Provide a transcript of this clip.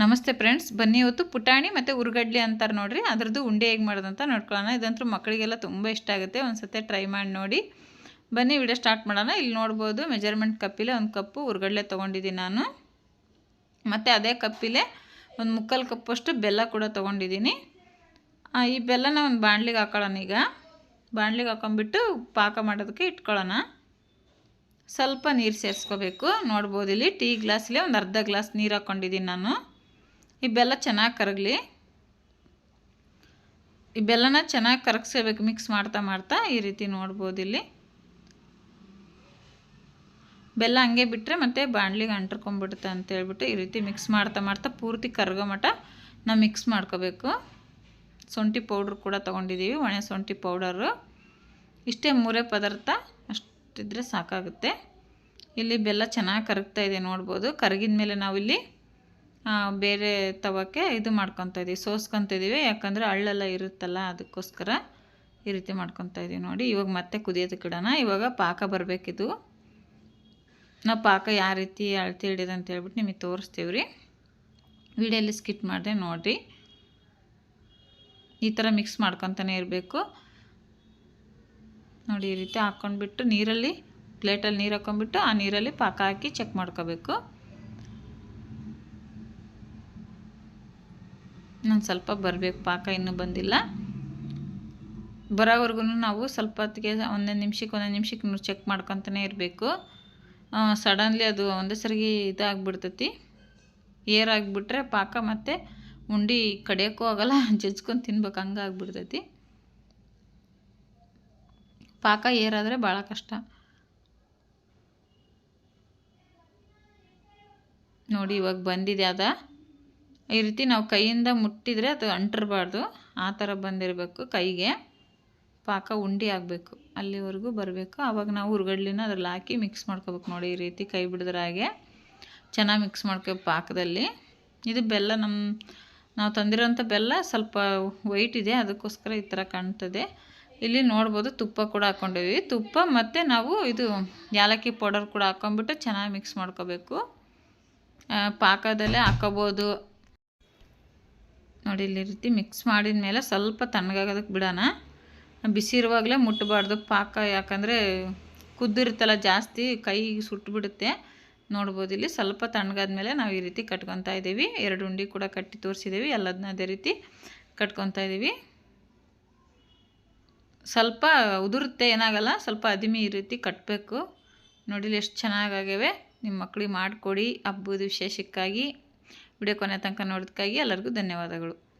ನಮಸ್ತೆ ಫ್ರೆಂಡ್ಸ್, ಬನ್ನಿ ಇವತ್ತು ಪುಟಾಣಿ ಮತ್ತು ಉರುಗಡ್ಲಿ ಅಂತಾರೆ ನೋಡಿರಿ. ಅದರದ್ದು ಉಂಡೆ ಹೇಗೆ ಮಾಡೋದಂತ ನೋಡ್ಕೊಳ್ಳೋಣ ಇದಂತೂ ಮಕ್ಕಳಿಗೆಲ್ಲ ತುಂಬ ಇಷ್ಟ ಆಗುತ್ತೆ. ಒಂದು ಟ್ರೈ ಮಾಡಿ ನೋಡಿ. ಬನ್ನಿ ವಿಡಿಯೋ ಸ್ಟಾರ್ಟ್ ಮಾಡೋಣ. ಇಲ್ಲಿ ನೋಡ್ಬೋದು ಮೆಜರ್ಮೆಂಟ್ ಕಪ್ಪಿಲೆ ಒಂದು ಕಪ್ಪು ಉರುಗಡ್ಲೆ ತೊಗೊಂಡಿದ್ದೀನಿ ನಾನು. ಮತ್ತು ಅದೇ ಕಪ್ಪಿಲೆ ಒಂದು ಮುಕ್ಕಾಲು ಕಪ್ಪಷ್ಟು ಬೆಲ್ಲ ಕೂಡ ತೊಗೊಂಡಿದ್ದೀನಿ. ಈ ಬೆಲ್ಲನ ಒಂದು ಬಾಣಲಿಗೆ ಹಾಕೊಳ್ಳೋಣ ಈಗ. ಬಾಣಲಿಗೆ ಹಾಕೊಂಡ್ಬಿಟ್ಟು ಪಾಕ ಮಾಡೋದಕ್ಕೆ ಇಟ್ಕೊಳ್ಳೋಣ. ಸ್ವಲ್ಪ ನೀರು ಸೇರಿಸ್ಕೋಬೇಕು. ನೋಡ್ಬೋದು ಇಲ್ಲಿ ಟೀ ಗ್ಲಾಸಲ್ಲಿ ಒಂದು ಅರ್ಧ ಗ್ಲಾಸ್ ನೀರು ಹಾಕ್ಕೊಂಡಿದ್ದೀನಿ ನಾನು. ಈ ಬೆಲ್ಲ ಚೆನ್ನಾಗಿ ಕರಗಲಿ. ಈ ಬೆಲ್ಲನ ಚೆನ್ನಾಗಿ ಕರಗಿಸ್ಕೋಬೇಕು ಮಿಕ್ಸ್ ಮಾಡ್ತಾ ಮಾಡ್ತಾ ಈ ರೀತಿ ನೋಡ್ಬೋದು ಇಲ್ಲಿ. ಬೆಲ್ಲ ಹಂಗೆ ಬಿಟ್ಟರೆ ಮತ್ತೆ ಬಾಣಲಿಗೆ ಅಂಟ್ಕೊಂಡ್ಬಿಡುತ್ತೆ ಅಂತ ಹೇಳ್ಬಿಟ್ಟು ಈ ರೀತಿ ಮಿಕ್ಸ್ ಮಾಡ್ತಾ ಮಾಡ್ತಾ ಪೂರ್ತಿ ಕರಗೋ ಮಟ್ಟ ನಾವು ಮಿಕ್ಸ್ ಮಾಡ್ಕೋಬೇಕು. ಶುಂಠಿ ಪೌಡ್ರ್ ಕೂಡ ತೊಗೊಂಡಿದ್ದೀವಿ ಒಣ ಶುಂಠಿ ಪೌಡರು. ಇಷ್ಟೇ ಮೂರೇ ಪದಾರ್ಥ ಅಷ್ಟಿದ್ರೆ ಸಾಕಾಗುತ್ತೆ. ಇಲ್ಲಿ ಬೆಲ್ಲ ಚೆನ್ನಾಗಿ ಕರಗ್ತಾ ಇದೆ ನೋಡ್ಬೋದು. ಕರಗಿದ ಮೇಲೆ ನಾವಿಲ್ಲಿ ಬೇರೆ ತವಕ್ಕೆ ಇದು ಮಾಡ್ಕೊತಾ ಇದೀವಿ, ಸೋಸ್ಕೊತ ಇದೀವಿ. ಯಾಕಂದರೆ ಹಳ್ಳೆಲ್ಲ ಇರುತ್ತಲ್ಲ, ಅದಕ್ಕೋಸ್ಕರ ಈ ರೀತಿ ಮಾಡ್ಕೊತಾ ಇದೀವಿ ನೋಡಿ. ಇವಾಗ ಮತ್ತೆ ಇಡೋಣ ಇವಾಗ ಪಾಕ ಬರಬೇಕಿದು. ನಾವು ಪಾಕ ಯಾವ ರೀತಿ ಅಳತಿ ಹಿಡಿಯೋದು ಅಂತ ಹೇಳ್ಬಿಟ್ಟು ನಿಮಗೆ ತೋರಿಸ್ತೀವಿ ರೀ. ವಿಡಿಯೋಲಿ ಸ್ಕಿಟ್ ಮಾಡಿದೆ ನೋಡಿರಿ. ಈ ಥರ ಮಿಕ್ಸ್ ಮಾಡ್ಕೊತಾನೆ ಇರಬೇಕು. ನೋಡಿ, ಈ ರೀತಿ ಹಾಕ್ಕೊಂಡ್ಬಿಟ್ಟು ನೀರಲ್ಲಿ, ಪ್ಲೇಟಲ್ಲಿ ನೀರು ಹಾಕ್ಕೊಂಡ್ಬಿಟ್ಟು ಆ ನೀರಲ್ಲಿ ಪಾಕ ಹಾಕಿ ಚೆಕ್ ಮಾಡ್ಕೋಬೇಕು. ನಾನು ಸ್ವಲ್ಪ ಬರಬೇಕು, ಪಾಕ ಇನ್ನೂ ಬಂದಿಲ್ಲ. ಬರೋವರೆಗೂ ನಾವು ಸ್ವಲ್ಪ ಹೊತ್ತಿಗೆ ಒಂದೊಂದು ನಿಮಿಷಕ್ಕೆ ಒಂದೊಂದು ನಿಮಿಷಕ್ಕೆ ಚೆಕ್ ಮಾಡ್ಕೊತಾನೆ ಇರಬೇಕು. ಸಡನ್ಲಿ ಅದು ಒಂದೇ ಸರಿಗೆ ಇದಾಗ್ಬಿಡ್ತೈತಿ. ಏರ್ ಆಗಿಬಿಟ್ರೆ ಪಾಕ ಮತ್ತು ಉಂಡಿ ಕಡಿಯೋಕ್ಕೂ ಆಗಲ್ಲ, ಜಜ್ಕೊಂಡು ತಿನ್ಬೇಕು, ಹಂಗೆ ಆಗ್ಬಿಡ್ತೈತಿ. ಪಾಕ ಏರಾದರೆ ಭಾಳ ಕಷ್ಟ. ನೋಡಿ ಇವಾಗ ಬಂದಿದೆ ಅದ ಈ ರೀತಿ ನಾವು ಕೈಯಿಂದ ಮುಟ್ಟಿದರೆ ಅದು ಅಂಟಿರಬಾರ್ದು. ಆ ಥರ ಬಂದಿರಬೇಕು ಕೈಗೆ. ಪಾಕ ಉಂಡೆ ಆಗಬೇಕು. ಅಲ್ಲಿವರೆಗೂ ಬರಬೇಕು. ಆವಾಗ ನಾವು ಹುರ್ಗಡ್ಲಿನ ಅದ್ರಲ್ಲಿ ಹಾಕಿ ಮಿಕ್ಸ್ ಮಾಡ್ಕೋಬೇಕು ನೋಡಿ ಈ ರೀತಿ ಕೈ ಬಿಡಿದ್ರ ಹಾಗೆ. ಚೆನ್ನಾಗಿ ಮಿಕ್ಸ್ ಮಾಡ್ಕೋಬೇಕು ಪಾಕದಲ್ಲಿ. ಇದು ಬೆಲ್ಲ ನಮ್ಮ ನಾವು ತಂದಿರೋಂಥ ಬೆಲ್ಲ ಸ್ವಲ್ಪ ವೈಟ್ ಇದೆ. ಅದಕ್ಕೋಸ್ಕರ ಈ ಥರ ಕಾಣ್ತದೆ. ಇಲ್ಲಿ ನೋಡ್ಬೋದು ತುಪ್ಪ ಕೂಡ ಹಾಕ್ಕೊಂಡಿದ್ವಿ ತುಪ್ಪ ಮತ್ತು ನಾವು ಇದು ಯಾಲಕ್ಕಿ ಪೌಡರ್ ಕೂಡ ಹಾಕ್ಕೊಂಬಿಟ್ಟು ಚೆನ್ನಾಗಿ ಮಿಕ್ಸ್ ಮಾಡ್ಕೋಬೇಕು. ಪಾಕದಲ್ಲೇ ಹಾಕೋಬೋದು. ನೋಡಿ ಇಲ್ಲಿ ರೀತಿ ಮಿಕ್ಸ್ ಮಾಡಿದ ಮೇಲೆ ಸ್ವಲ್ಪ ತಣ್ಣಗಾಗೋದಕ್ಕೆ ಬಿಡೋಣ. ಬಿಸಿ ಇರುವಾಗಲೇ ಮುಟ್ಟಬಾರ್ದು. ಪಾಕ ಯಾಕಂದರೆ ಕುದ್ದಿರುತ್ತಲ್ಲ ಜಾಸ್ತಿ, ಕೈ ಸುಟ್ಟುಬಿಡುತ್ತೆ ನೋಡ್ಬೋದು ಇಲ್ಲಿ ಸ್ವಲ್ಪ ತಣ್ಣಗಾದ್ಮೇಲೆ ನಾವು ಈ ರೀತಿ ಕಟ್ಕೊತಾ ಇದ್ದೀವಿ. ಎರಡು ಉಂಡೆ ಕೂಡ ಕಟ್ಟಿ ತೋರಿಸಿದ್ದೀವಿ. ಎಲ್ಲದನ್ನ ಅದೇ ರೀತಿ ಕಟ್ಕೊತಾ ಇದ್ದೀವಿ. ಸ್ವಲ್ಪ ಉದುರುತ್ತೆ, ಏನಾಗಲ್ಲ. ಸ್ವಲ್ಪ ಅದಿಮಿ ಈ ರೀತಿ ಕಟ್ಟಬೇಕು ನೋಡಿಲಿ ಎಷ್ಟು ಚೆನ್ನಾಗಾಗಿವೆ ನಿಮ್ಮ ಮಕ್ಕಳಿಗೆ ಮಾಡಿಕೊಡಿ. ಹಬ್ಬದ ವಿಶೇಷಕ್ಕಾಗಿ. ವಿಡಿಯೋ ಕೊನೆ ತನಕ ನೋಡೋದಕ್ಕಾಗಿ ಎಲ್ಲರಿಗೂ ಧನ್ಯವಾದಗಳು.